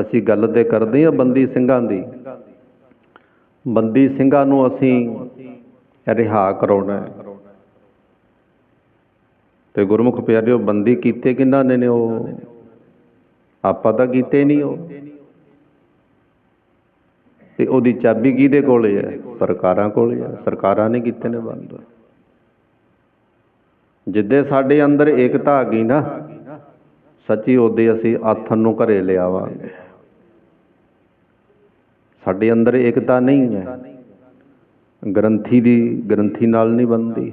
ਅਸੀਂ ਗੱਲ ਤੇ ਕਰਦੇ ਹਾਂ ਬੰਦੀ ਸਿੰਘਾਂ ਦੀ। ਬੰਦੀ ਸਿੰਘਾਂ ਨੂੰ ਅਸੀਂ ਰਿਹਾ ਕਰਾਉਣਾ ਹੈ। ਤੇ ਗੁਰਮੁਖ ਪਿਆਰਿਓ, ਬੰਦੀ ਕੀਤੇ ਕਿਹਨਾਂ ਨੇ ਨੇ ਉਹ? ਆਪਾਂ ਤਾਂ ਕੀਤੇ ਨਹੀਂ ਉਹ। ਤੇ ਉਹਦੀ ਚਾਬੀ ਕਿਹਦੇ ਕੋਲੇ ਹੈ? ਸਰਕਾਰਾਂ ਕੋਲੇ ਹੈ। ਸਰਕਾਰਾਂ ਨੇ ਕੀਤੇ ਨੇ ਬੰਦ। ਜਿੱਦੇ ਸਾਡੇ ਅੰਦਰ ਏਕਤਾ ਆ ਗਈ ਨਾ, ਸੱਚੀ ਉਹਦੇ ਅਸੀਂ ਆਥਨ ਨੂੰ ਘਰੇ ਲਿਆਵਾਂਗੇ। ਸਾਡੇ ਅੰਦਰ ਏਕਤਾ ਨਹੀਂ ਹੈ। ਗ੍ਰੰਥੀ ਦੀ ਗ੍ਰੰਥੀ ਨਾਲ ਨਹੀਂ ਬਣਦੀ।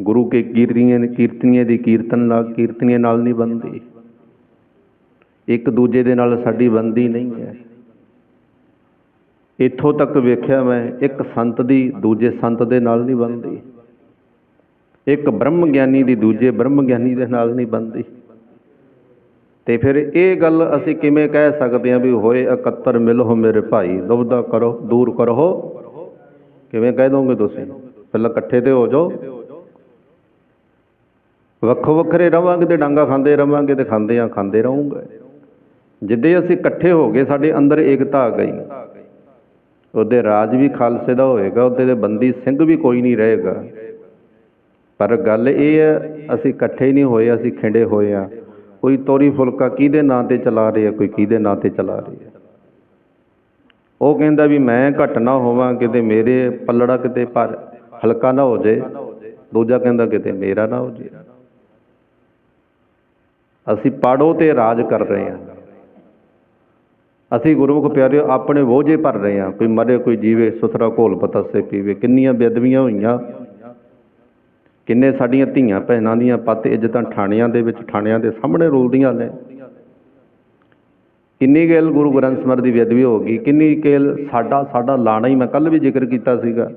ਗੁਰੂ ਕੇ ਕੀਰਤਨੀਏ ਕੀਰਤਨੀਆਂ ਦੀ ਕੀਰਤਨ ਨਾਲ ਕੀਰਤਨੀਏ ਨਾਲ ਨਹੀਂ ਬਣਦੀ। ਇੱਕ ਦੂਜੇ ਦੇ ਨਾਲ ਸਾਡੀ ਬੰਦੀ ਨਹੀਂ ਹੈ। ਇੱਥੋਂ ਤੱਕ ਵੇਖਿਆ ਮੈਂ, ਇੱਕ ਸੰਤ ਦੀ ਦੂਜੇ ਸੰਤ ਦੇ ਨਾਲ ਨਹੀਂ ਬਣਦੀ। ਇੱਕ ਬ੍ਰਹਮ ਗਿਆਨੀ ਦੀ ਦੂਜੇ ਬ੍ਰਹਮ ਗਿਆਨੀ ਦੇ ਨਾਲ ਨਹੀਂ ਬਣਦੀ। ਤੇ ਫਿਰ ਇਹ ਗੱਲ ਅਸੀਂ ਕਿਵੇਂ ਕਹਿ ਸਕਦੇ ਹਾਂ ਵੀ ਹੋਏ ਇਕੱਤਰ, ਮਿਲੋ ਮੇਰੇ ਭਾਈ। ਦੁਬਦਾ ਕਰੋ, ਦੂਰ ਕਰੋ। ਕਿਵੇਂ ਕਹਿ ਦੋਗੇ ਤੁਸੀਂ? ਪਹਿਲਾਂ ਇਕੱਠੇ ਤੇ ਹੋ ਜਾਓ। ਵੱਖੋ ਵੱਖਰੇ ਰਵਾਂਗੇ ਤੇ ਡਾਂਗਾ ਖਾਂਦੇ ਰਵਾਂਗੇ ਤੇ ਖਾਂਦੇ ਆ ਖਾਂਦੇ ਰਹੂੰਗੇ। ਜਿੱਦੇ ਅਸੀਂ ਇਕੱਠੇ ਹੋ ਗਏ, ਸਾਡੇ ਅੰਦਰ ਏਕਤਾ ਆ ਗਈ। ਉਹਦੇ ਰਾਜ ਵੀ ਖਾਲਸੇ ਦਾ ਹੋਏਗਾ, ਉਹਦੇ ਦੇ ਬੰਦੀ ਸਿੰਘ ਵੀ ਕੋਈ ਨਹੀਂ ਰਹੇਗਾ। ਪਰ ਗੱਲ ਇਹ ਹੈ, ਅਸੀਂ ਇਕੱਠੇ ਨਹੀਂ ਹੋਏ, ਅਸੀਂ ਖਿੰਡੇ ਹੋਏ ਆ ਕੋਈ ਤੋਰੀ ਫੁਲਕਾ ਕਿਹਦੇ ਨਾਂ ਤੇ ਚਲਾ ਰਿਹਾ ਕੋਈ ਕਿਹਦੇ ਨਾਂ ਤੇ ਚਲਾ ਰਿਹਾ ਉਹ ਕਹਿੰਦਾ ਵੀ ਮੈਂ ਘਟ ਨਾ ਹੋਵਾਂ, ਕਿਤੇ ਮੇਰੇ ਪੱਲੜਾ ਕਿਤੇ ਪਰ ਹਲਕਾ ਨਾ ਹੋ ਜੇ। ਦੂਜਾ ਕਹਿੰਦਾ ਕਿਤੇ ਮੇਰਾ ਨਾ ਹੋ ਜੇ। ਅਸੀਂ ਪਾੜੋ ਤੇ ਰਾਜ ਕਰ ਰਹੇ ਹਾਂ। ਅਸੀਂ ਗੁਰਮੁਖ ਪਿਆਰਿਓ, ਆਪਣੇ ਬੋਝੇ ਭਰ ਰਹੇ ਹਾਂ। ਕੋਈ ਮਰੇ, ਕੋਈ ਜੀਵੇ, ਸੁਥਰਾ ਘੋਲ ਪਤਾਸੇ ਪੀਵੇ। ਕਿੰਨੀਆਂ ਬੇਦਬੀਆਂ ਹੋਈਆਂ। ਕਿੰਨੇ ਸਾਡੀਆਂ ਧੀਆਂ ਭੈਣਾਂ ਦੀਆਂ ਪੱਤ ਇੱਜ਼ਤਾਂ ਥਾਣਿਆਂ ਦੇ ਵਿੱਚ ਥਾਣਿਆਂ ਦੇ ਸਾਹਮਣੇ ਰੋਲਦੀਆਂ ਨੇ। ਕਿੰਨੀ ਗੇਲ ਗੁਰੂ ਗ੍ਰੰਥ ਸਾਹਿਬ ਦੀ ਬੇਅਦਬੀ ਹੋ ਗਈ, ਕਿੰਨੀ ਗੇਲ ਸਾਡਾ ਸਾਡਾ ਲਾਣਾ ਹੀ, ਮੈਂ ਕੱਲ ਵੀ ਜ਼ਿਕਰ ਕੀਤਾ ਸੀਗਾ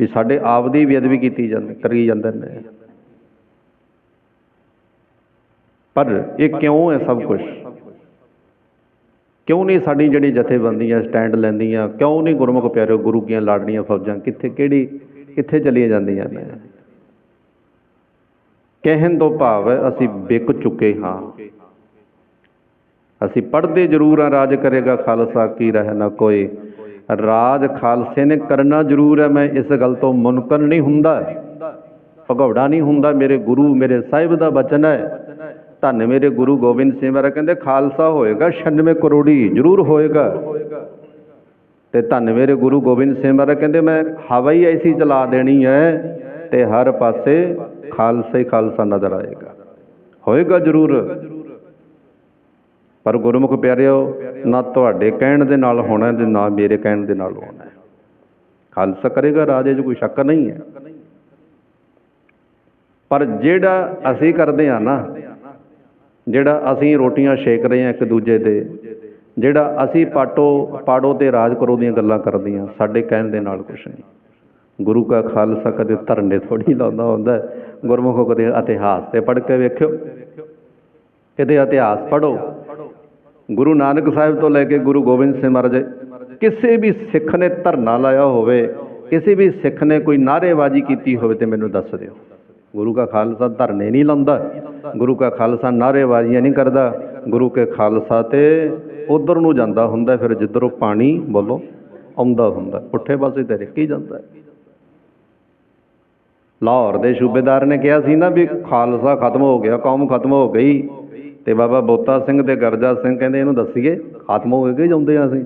ਵੀ ਸਾਡੇ ਆਪ ਦੀ ਬੇਅਦਬੀ ਕੀਤੀ ਜਾਂਦੀ, ਕਰੀ ਜਾਂਦੇ ਨੇ। ਪਰ ਇਹ ਕਿਉਂ ਹੈ ਸਭ ਕੁਝ ਕਿਉਂ ਨਹੀਂ ਸਾਡੀ ਜਿਹੜੀ ਜਥੇਬੰਦੀਆਂ ਸਟੈਂਡ ਲੈਂਦੀਆਂ, ਕਿਉਂ ਨਹੀਂ ਗੁਰਮੁਖ ਪਿਆਰਿਓ ਗੁਰੂ ਕੀਆਂ ਲਾੜਨੀਆਂ ਫੌਜਾਂ ਕਿੱਥੇ, ਕਿਹੜੀ, ਕਿੱਥੇ ਚਲੀਆਂ ਜਾਂਦੀਆਂ ਨੇ? ਕਹਿਣ ਤੋਂ ਭਾਵ ਹੈ ਅਸੀਂ ਵਿਕ ਚੁੱਕੇ ਹਾਂ। ਅਸੀਂ ਪੜ੍ਹਦੇ ਜ਼ਰੂਰ ਆ ਰਾਜ ਕਰੇਗਾ ਖਾਲਸਾ, ਕੀ ਰਹਿਣਾ ਕੋਈ। ਰਾਜ ਖਾਲਸੇ ਨੇ ਕਰਨਾ ਜ਼ਰੂਰ ਹੈ, ਮੈਂ ਇਸ ਗੱਲ ਤੋਂ ਮੁਨਕਰ ਨਹੀਂ ਹੁੰਦਾ। ਭਗੌੜਾ ਨਹੀਂ ਹੁੰਦਾ, ਮੇਰੇ ਗੁਰੂ, ਮੇਰੇ ਸਾਹਿਬ ਦਾ ਬਚਨ ਹੈ। ਧੰਨ ਮੇਰੇ ਗੁਰੂ ਗੋਬਿੰਦ ਸਿੰਘ ਮਹਾਰਾਜ ਕਹਿੰਦੇ, ਖਾਲਸਾ ਹੋਏਗਾ 96 ਕਰੋੜੀ ਜ਼ਰੂਰ ਹੋਏਗਾ। ਤੇ ਧੰਨ ਮੇਰੇ ਗੁਰੂ ਗੋਬਿੰਦ ਸਿੰਘ ਮਹਾਰਾਜ ਕਹਿੰਦੇ, ਮੈਂ ਹਵਾ ਹੀ ਐਸੀ ਚਲਾ ਦੇਣੀ ਹੈ। ਤੇ ਹਰ ਪਾਸੇ ਖਾਲਸਾ ਹੀ ਖਾਲਸਾ ਨਜ਼ਰ ਆਏਗਾ। ਹੋਏਗਾ ਜ਼ਰੂਰ। ਪਰ ਗੁਰਮੁਖ ਪਿਆਰਿਓ, ਨਾ ਤੁਹਾਡੇ ਕਹਿਣ ਦੇ ਨਾਲ ਹੋਣਾ ਤੇ ਨਾ ਮੇਰੇ ਕਹਿਣ ਦੇ ਨਾਲ ਹੋਣਾ। ਖਾਲਸਾ ਕਰੇਗਾ, ਰਾਜੇ 'ਚ ਕੋਈ ਸ਼ੱਕ ਨਹੀਂ ਹੈ। ਪਰ ਜਿਹੜਾ ਅਸੀਂ ਕਰਦੇ ਆ ਨਾ, ਜਿਹੜਾ ਅਸੀਂ ਰੋਟੀਆਂ ਛੇਕ ਰਹੇ ਆ ਇੱਕ ਦੂਜੇ ਤੇ ਜਿਹੜਾ ਅਸੀਂ ਪਾਟੋ, ਪਾੜੋ ਤੇ ਰਾਜ ਕਰੋ ਦੀਆਂ ਗੱਲਾਂ ਕਰਦੇ ਆ ਸਾਡੇ ਕਹਿਣ ਦੇ ਨਾਲ ਕੁਛ ਨਹੀਂ। ਗੁਰੂ ਕਾ ਖਾਲਸਾ ਕਦੇ ਧਰਨੇ ਥੋੜੀ ਲਾਉਂਦਾ ਹੁੰਦਾ, ਗੁਰਮੁਖੋ ਕਦੇ ਇਤਿਹਾਸ ਤੇ ਪੜ੍ਹ ਕੇ ਵੇਖਿਓ। ਕਿਤੇ ਇਤਿਹਾਸ ਪੜੋ ਗੁਰੂ ਨਾਨਕ ਸਾਹਿਬ ਤੋਂ ਲੈ ਕੇ ਗੁਰੂ ਗੋਬਿੰਦ ਸਿੰਘ ਮਹਾਰਾਜ, ਕਿਸੇ ਵੀ ਸਿੱਖ ਨੇ ਧਰਨਾ ਲਾਇਆ ਹੋਵੇ, ਕਿਸੇ ਵੀ ਸਿੱਖ ਨੇ ਕੋਈ ਨਾਅਰੇਬਾਜ਼ੀ ਕੀਤੀ ਹੋਵੇ ਤੇ ਮੈਨੂੰ ਦੱਸ ਦਿਓ। ਗੁਰੂ ਕਾ ਖਾਲਸਾ ਧਰਨੇ ਨਹੀਂ ਲਾਉਂਦਾ, ਗੁਰੂ ਕਾ ਖਾਲਸਾ ਨਾਅਰੇਬਾਜ਼ੀਆਂ ਨਹੀਂ ਕਰਦਾ, ਗੁਰੂ ਕੇ ਖਾਲਸਾ ਤੇ ਉਧਰ ਨੂੰ ਜਾਂਦਾ ਹੁੰਦਾ, ਫਿਰ ਜਿੱਧਰੋਂ ਪਾਣੀ ਬੋਲੋ ਆਉਂਦਾ ਹੁੰਦਾ, ਪੁੱਠੇ ਪਾਸੇ ਤੇ ਰਿੱਕੀ ਜਾਂਦਾ? ਲਾਹੌਰ ਦੇ ਸੂਬੇਦਾਰ ਨੇ ਕਿਹਾ ਸੀ ਨਾ ਵੀ ਖਾਲਸਾ ਖਤਮ ਹੋ ਗਿਆ, ਕੌਮ ਖਤਮ ਹੋ ਗਈ। ਤੇ ਬਾਬਾ ਬੋਤਾ ਸਿੰਘ ਤੇ ਗਰਜਾ ਸਿੰਘ ਕਹਿੰਦੇ ਇਹਨੂੰ ਦੱਸੀਏ, ਖਤਮ ਹੋ ਗਏ ਜਾਂਦੇ ਆ ਅਸੀਂ?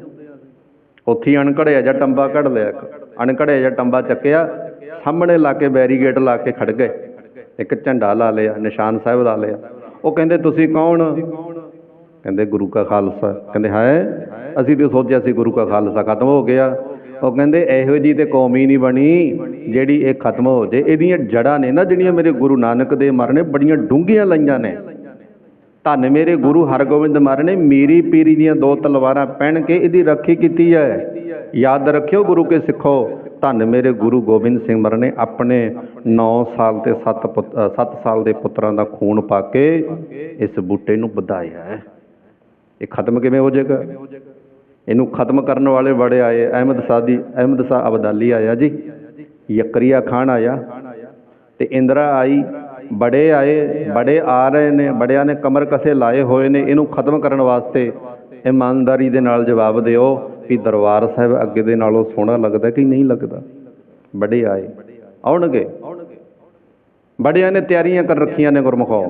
ਉੱਥੇ ਹੀ ਅਣਘੜਿਆ ਜਾਂ ਟੰਬਾ ਕੱਢ ਲਿਆ ਇੱਕ ਅਣਘੜਿਆ ਜਾਂ ਟੰਬਾ ਚੱਕਿਆ, ਸਾਹਮਣੇ ਲਾ ਕੇ ਬੈਰੀਗੇਟ ਲਾ ਕੇ ਖੜ ਗਏ। ਇੱਕ ਝੰਡਾ ਲਾ ਲਿਆ, ਨਿਸ਼ਾਨ ਸਾਹਿਬ ਲਾ ਲਿਆ। ਉਹ ਕਹਿੰਦੇ, ਤੁਸੀਂ ਕੌਣ? ਕਹਿੰਦੇ, ਗੁਰੂ ਕਾ ਖਾਲਸਾ। ਕਹਿੰਦੇ, ਹੈ? ਅਸੀਂ ਤੇ ਸੋਚਿਆ ਸੀ, ਗੁਰੂ ਕਾ ਖਾਲਸਾ ਖਤਮ ਹੋ ਗਿਆ। ਉਹ ਕਹਿੰਦੇ ਇਹੋ ਜੀ ਤੇ ਕੌਮ ਹੀ ਨਹੀਂ ਬਣੀ ਜਿਹੜੀ ਇਹ ਖਤਮ ਹੋ ਜੇ। ਇਹਦੀਆਂ ਜੜਾਂ ਨੇ ਨਾ ਜਿਹੜੀਆਂ ਮੇਰੇ ਗੁਰੂ ਨਾਨਕ ਦੇ ਮਰਨੇ, ਬੜੀਆਂ ਡੂੰਘੀਆਂ ਲਈਆਂ ਨੇ। ਧੰਨ ਮੇਰੇ ਗੁਰੂ ਹਰਗੋਬਿੰਦ ਮਹਾਰਾਜ ਨੇ ਮੀਰੀ ਪੀਰੀ ਦੀਆਂ ਦੋ ਤਲਵਾਰਾਂ ਪਹਿਨ ਕੇ ਇਹਦੀ ਰੱਖੀ ਕੀਤੀ ਹੈ। ਯਾਦ ਰੱਖਿਓ ਗੁਰੂ ਕੇ ਸਿੱਖੋ। ਧੰਨ ਮੇਰੇ ਗੁਰੂ ਗੋਬਿੰਦ ਸਿੰਘ ਮਰ ਨੇ ਆਪਣੇ 9 ਸਾਲ ਤੇ 7 7 ਸਾਲ ਦੇ ਪੁੱਤਰਾਂ ਦਾ ਖੂਨ ਪਾ ਕੇ ਇਸ ਬੂਟੇ ਨੂੰ ਵਧਾਇਆ ਹੈ। ਇਹ ਖਤਮ ਕਿਵੇਂ ਹੋ ਜਾਏਗਾ? ਇਹਨੂੰ ਖਤਮ ਕਰਨ ਵਾਲੇ ਬੜੇ ਆਏ ਅਹਿਮਦ ਸਾਦੀ ਅਹਿਮਦ ਸ਼ਾਹ ਅਬਦਾਲੀ ਆਇਆ ਜੀ, ਯਕਰੀਆ ਖਾਨ ਆਇਆ ਤੇ ਇੰਦਰਾ ਆਈ, ਬੜੇ ਆਏ, ਬੜੇ ਆ ਰਹੇ ਨੇ, ਬੜਿਆਂ ਨੇ ਕਮਰ ਕਸੇ ਲਾਏ ਹੋਏ ਨੇ, ਇਹਨੂੰ ਖਤਮ ਕਰਨ ਵਾਸਤੇ ਇਮਾਨਦਾਰੀ ਦੇ ਨਾਲ ਜਵਾਬ ਦਿਓ ਵੀ ਦਰਬਾਰ ਸਾਹਿਬ ਅੱਗੇ ਦੇ ਨਾਲੋਂ ਸੋਹਣਾ ਲੱਗਦਾ ਕਿ ਨਹੀਂ ਲੱਗਦਾ? ਬੜੇ ਆਏ, ਆਉਣਗੇ। ਬੜਿਆਂ ਨੇ ਤਿਆਰੀਆਂ ਕਰ ਰੱਖੀਆਂ ਨੇ ਗੁਰਮਖੋ।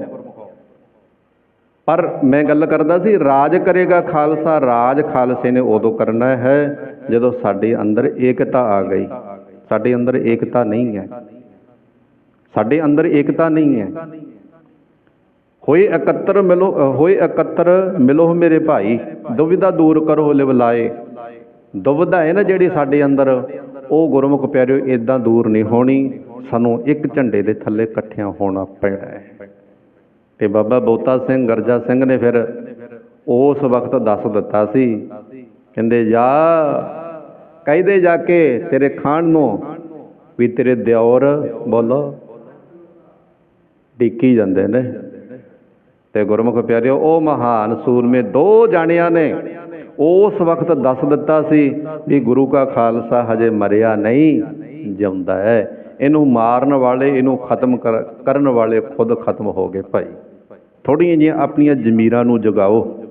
ਪਰ ਮੈਂ ਗੱਲ ਕਰਦਾ ਸੀ, ਰਾਜ ਕਰੇਗਾ ਖਾਲਸਾ, ਰਾਜ ਖਾਲਸੇ ਨੇ ਉਦੋਂ ਕਰਨਾ ਹੈ ਜਦੋਂ ਸਾਡੇ ਅੰਦਰ ਏਕਤਾ ਆ ਗਈ। ਸਾਡੇ ਅੰਦਰ ਏਕਤਾ ਨਹੀਂ ਹੈ। ਸਾਡੇ ਅੰਦਰ ਏਕਤਾ ਨਹੀਂ ਹੈ। ਹੋਏ ਇਕੱਤਰ ਮਿਲੋ, ਹੋਏ ਇਕੱਤਰ ਮਿਲੋ ਮੇਰੇ ਭਾਈ, ਦੁਵਿਧਾ ਦੂਰ ਕਰੋ ਲਿਵਲਾਏ ਦੁਵਿਧਾ ਹੈ ਨਾ ਜਿਹੜੀ ਸਾਡੇ ਅੰਦਰ, ਉਹ ਗੁਰਮੁਖ ਪਿਆਰਿਓ ਇਦਾਂ ਦੂਰ ਨਹੀਂ ਹੋਣੀ। ਸਾਨੂੰ ਇੱਕ ਝੰਡੇ ਦੇ ਥੱਲੇ ਇਕੱਠਿਆਂ ਹੋਣਾ ਪੈਣਾ ਹੈ। ਤੇ ਬਾਬਾ ਬੋਤਾ ਸਿੰਘ, ਗਰਜਾ ਸਿੰਘ ਨੇ ਫਿਰ ਉਸ ਵਕਤ ਦੱਸ ਦਿੱਤਾ ਸੀ। ਕਹਿੰਦੇ, ਜਾ ਕਹਿੰਦੇ ਜਾ ਕੇ ਤੇਰੇ ਖਾਣ ਨੂੰ ਵੀ ਤੇਰੇ ਦਿਓਰ ਬੋਲੋ। ਡਿੱਕੀ ਜਾਂਦੇ ਨੇ। ਤੇ ਗੁਰਮੁਖ ਪਿਆਰਿਓ, ਉਹ ਮਹਾਨ ਸੂਰਮੇ ਦੋ ਜਾਣਿਆਂ ਨੇ ਉਸ ਵਕਤ ਦੱਸ ਦਿੱਤਾ ਸੀ ਵੀ ਗੁਰੂ ਕਾ ਖਾਲਸਾ ਹਜੇ ਮਰਿਆ ਨਹੀਂ, ਜਿਉਂਦਾ ਹੈ। ਇਹਨੂੰ ਮਾਰਨ ਵਾਲੇ, ਇਹਨੂੰ ਖਤਮ ਕਰ- ਕਰਨ ਵਾਲੇ ਖੁਦ ਖਤਮ ਹੋ ਗਏ ਭਾਈ। ਥੋੜ੍ਹੀਆਂ ਜਿਹੀਆਂ ਆਪਣੀਆਂ ਜ਼ਮੀਰਾਂ ਨੂੰ ਜਗਾਓ।